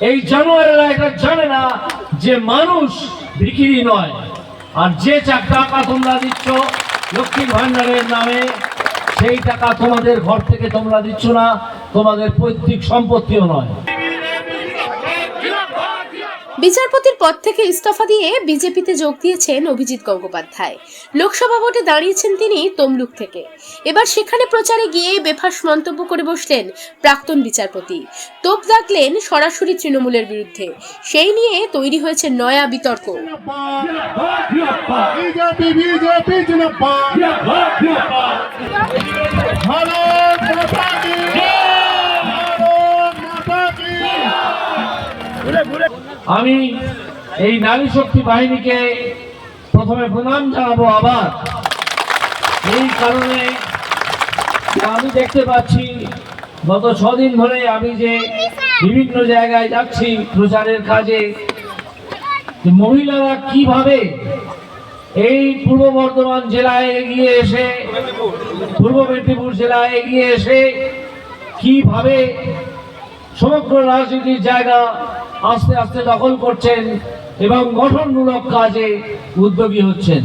এই জানোয়ারেরা এটা জানে না যে মানুষ বিক্রি নয়। আর যে টাকা তোমরা দিচ্ছ লক্ষ্মী ভান্ডারের নামে, সেই টাকা তোমাদের ঘর থেকে তোমরা দিচ্ছ না, তোমাদের পৈতৃক সম্পত্তিও নয়। বিচারপতির পদ থেকে ইস্তফা দিয়ে বিজেপিতে যোগ দিয়েছেন অভিজিৎ গঙ্গোপাধ্যায়। লোকসভা ভোটে দাঁড়িয়েছেন তিনি তমলুক থেকে। এবার সেখানে প্রচারে গিয়ে বেফাস মন্তব্য করে বসলেন প্রাক্তন বিচারপতি। তোপ দাগলেন সরাসরি তৃণমূলের বিরুদ্ধে। সেই নিয়ে তৈরি হয়েছে নয়া বিতর্ক। বিজেপি বিজেপি আমি এই নারী শক্তি বাহিনীকে প্রথমে প্রণাম জানাব আবার। এই কারণে আমি দেখতে পাচ্ছি, গত ছদিন ধরে আমি যে বিভিন্ন জায়গায় যাচ্ছি প্রচারের কাজে মহিলারা কীভাবে এই পূর্ব বর্ধমান জেলায় এগিয়ে এসে, পূর্ব মেদিনীপুর জেলায় এগিয়ে এসে কীভাবে সমগ্র রাজনীতির জায়গা আস্তে আস্তে দখল করছেন এবং গঠনমূলক কাজে উদ্যোগী হচ্ছেন।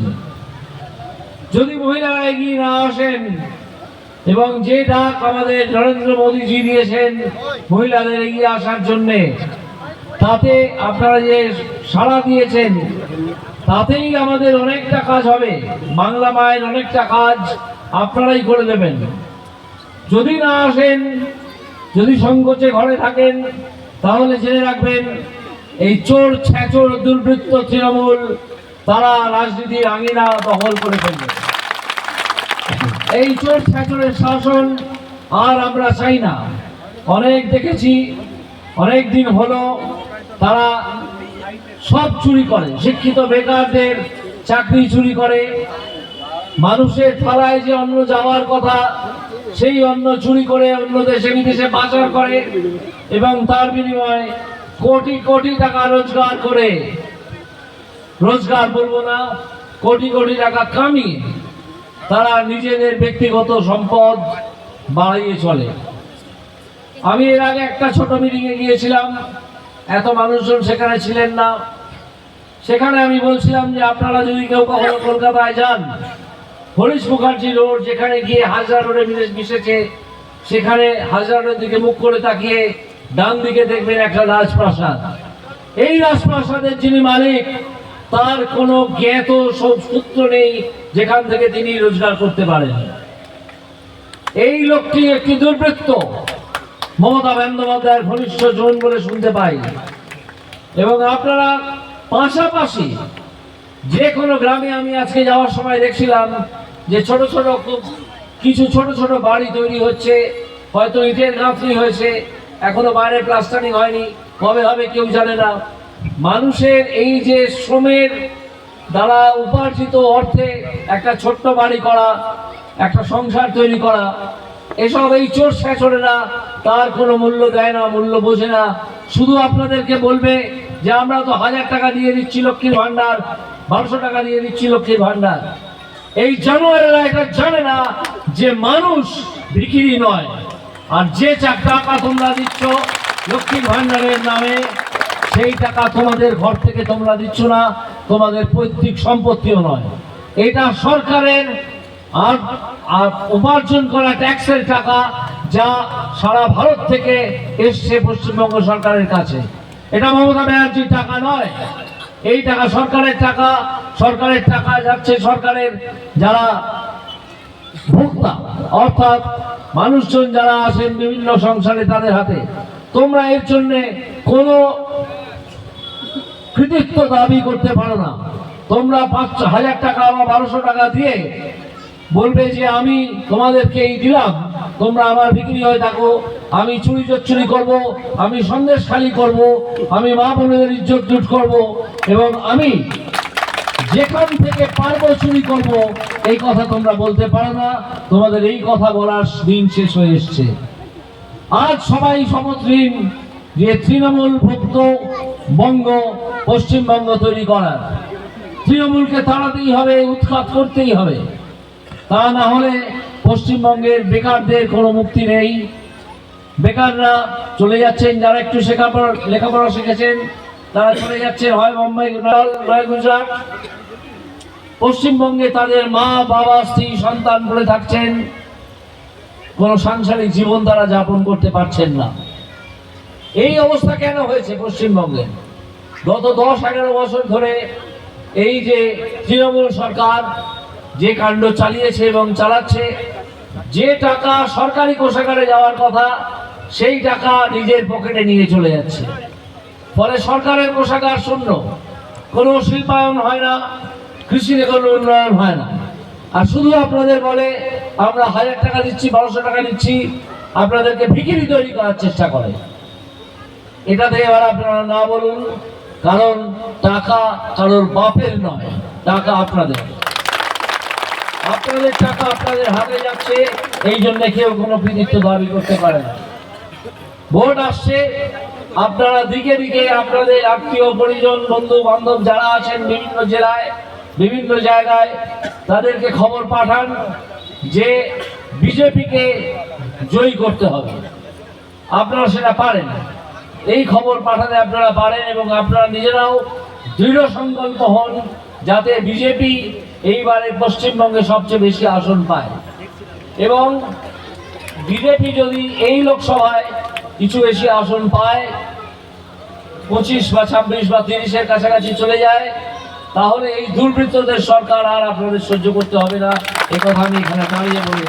যদি মহিলারা এগিয়ে না আসেন এবং যে ডাক আমাদের নরেন্দ্র মোদীজি দিয়েছেন মহিলাদের এগিয়ে আসার জন্যে, তাতে আপনারা যে সাড়া দিয়েছেন, তাতেই আমাদের অনেকটা কাজ হবে। বাংলা মায়ের অনেকটা কাজ আপনারাই করে দেবেন। যদি না আসেন যদি সংকোচে ঘরে থাকেন, তাহলে জেনে রাখবেন, এই চোর, ছ্যাচোর, দুর্বৃত্ত তৃণমূল, তারা রাজনীতির আঙিনা দখল করে ফেলবে। এই চোর, ছ্যাচোরের শাসন আর আমরা চাই না। অনেক দেখেছি, অনেক দিন হলো, তারা সব চুরি করে, শিক্ষিত বেকারদের চাকরি চুরি করে মানুষের থালায় যে অন্ন যাওয়ার কথা, সেই অন্ন চুরি করে অন্য দেশে, বিদেশে পাচার করে এবং তার বিনিময়ে কোটি কোটি টাকা রোজগার করে। রোজগার বলব না, কোটি কোটি টাকা কামিয়ে তারা নিজেদের ব্যক্তিগত সম্পদ বাড়িয়ে চলে। আমি এর আগে একটা ছোট মিটিংয়ে গিয়েছিলাম, এত মানুষজন সেখানে ছিলেন না। সেখানে আমি বলছিলাম যে, আপনারা যদি কেউ কখনো কলকাতায় যান হরিশ মুখার্জি রোড, যেখানে গিয়ে হাজার রোডে মিশেছে, সেখানে হাজরা রোডের দিকে মুখ করে তাকিয়ে ডান দিকে দেখবেন একটা রাজপ্রাসাদ। এই রাজপ্রাসাদের যিনি মালিক, তার কোনো জ্ঞাত সব সূত্র নেই যেখান থেকে তিনি রোজগার করতে পারেন। এই লোকটি একটি দুর্বৃত্ত। মমতা বন্দ্যোপাধ্যায়ের ঘনিষ্ঠ জন বলে শুনতে পাই। এবং আপনারা পাশাপাশি যে কোনো গ্রামে আমি আজকে যাওয়ার সময় দেখছিলাম যে ছোট ছোট কিছু ছোট ছোট বাড়ি তৈরি হচ্ছে, হয়তো ইটের গাঁথনি হয়েছে, এখনও বাইরে প্লাস্টারিং হয়নি, কবে হবে কেউ জানে না। মানুষের এই যে শ্রমের দ্বারা উপার্জিত অর্থে একটা ছোট্ট বাড়ি করা, একটা সংসার তৈরি করা, এসব এই চোর স্যাচরেরা তার কোনো মূল্য দেয় না, মূল্য বোঝে না। শুধু আপনাদেরকে বলবে যে আমরা তো হাজার টাকা দিয়ে দিচ্ছি লক্ষ্মীর ভান্ডার বারোশো টাকা দিয়ে দিচ্ছি লক্ষ্মীর ভান্ডার এই জানোয়ারেরা এটা জানে না যে মানুষ বিক্রি নয়। আর যে টাকা তোমরা দিচ্ছ লক্ষ্মীর ভান্ডারের নামে, সেই টাকা তোমাদের ঘর থেকে তোমরা দিচ্ছ না, তোমাদের পৈতৃক সম্পত্তিও নয়। এটা সরকারের আর আর উপার্জন করা ট্যাক্সের টাকা যা সারা ভারত থেকে এসছে পশ্চিমবঙ্গ সরকারের কাছে। এটা মমতা ব্যানার্জির টাকা নয়। এই টাকা সরকারের টাকা সরকারের টাকা যাচ্ছে সরকারের যারা ভোক্তা, অর্থাৎ মানুষজন যারা আছেন বিভিন্ন সংসারে তাদের হাতে। তোমরা এর জন্য কোনো কৃতিত্ব দাবি করতে পারো না। তোমরা পাঁচ হাজার টাকা বা বারোশো টাকা দিয়ে বলবে যে আমি তোমাদেরকে এই দিলাম। তোমরা আমার বিক্রি হয়ে থাকো। আমি চুরি চুরি করব, আমি সন্দেশ খালি করব, আমি মা বোনেদের ইজ্জত লুট করব এবং আমি যেখান থেকে পারব চুরি করব, এই কথা তোমরা বলতে পারো না। তোমাদের এই কথা বলার দিন শেষ হয়ে এসছে। আজ সবাই সমত্রীন যে তৃণমূল ভুক্ত বঙ্গ, পশ্চিমবঙ্গ তৈরি করার। তৃণমূলকে তাড়াতেই হবে, উৎখাত করতেই হবে। তা না হলে পশ্চিমবঙ্গের বেকারদের কোনো মুক্তি নেই। বেকাররা চলে যাচ্ছেন, যারা একটু শেখাপড়া, লেখাপড়া শিখেছেন, তারা চলে যাচ্ছে হয় মুম্বাই নয় গুজরাট। পশ্চিমবঙ্গে তাদের মা, বাবা, স্ত্রী, সন্তান পড়ে থাকছেন। কোনো সাংসারিক জীবন তারা যাপন করতে পারছেন না। এই অবস্থা কেন হয়েছে পশ্চিমবঙ্গে? গত দশ, এগারো বছর ধরে এই যে তৃণমূল সরকার যে কাণ্ড চালিয়েছে এবং চালাচ্ছে যে টাকা সরকারি কোষাগারে যাওয়ার কথা, সেই টাকা নিজের পকেটে নিয়ে চলে যাচ্ছে। ফলে সরকারের কোষাগার শূন্য। কোনো শিল্পায়ন হয় না, কৃষিতে কোনো উন্নয়ন হয় না। আর শুধু আপনাদের বলে, আমরা হাজার টাকা দিচ্ছি, বারোশো টাকা দিচ্ছি, আপনাদেরকে ভিকিরি তৈরি করার চেষ্টা করে। এটাতে এবার আপনারা না বলুন, কারণ টাকা কারোর বাপের নয়, টাকা আপনাদের। আপনাদের টাকা আপনাদের হাতে যাচ্ছে, এই জন্য কেউ কোনো কৃতিত্ব দাবি করতে পারে না। ভোট আসছে, আপনারা দিকে দিকে আপনাদের আত্মীয় পরিজন বন্ধু বান্ধব যারা আছেন বিভিন্ন জেলায়, বিভিন্ন জায়গায়, তাদেরকে খবর পাঠান যে বিজেপিকে জয়ী করতে হবে। আপনারা সেটা পারেন। এই খবর পাঠাতে আপনারা পারেন এবং আপনারা নিজেরাও দৃঢ় সংকল্প হন যাতে বিজেপি এইবারে পশ্চিমবঙ্গে সবচেয়ে বেশি আসন পায়। এবং বিজেপি যদি এই লোকসভায় কিছু বেশি আসন পায়, পঁচিশ বা ছাব্বিশ বা তিরিশের কাছাকাছি চলে যায়, তাহলে এই দুর্বৃত্তদের সরকার আর আপনাদের সহ্য করতে হবে না। এ কথা আমি এখানে দাঁড়িয়ে বলে।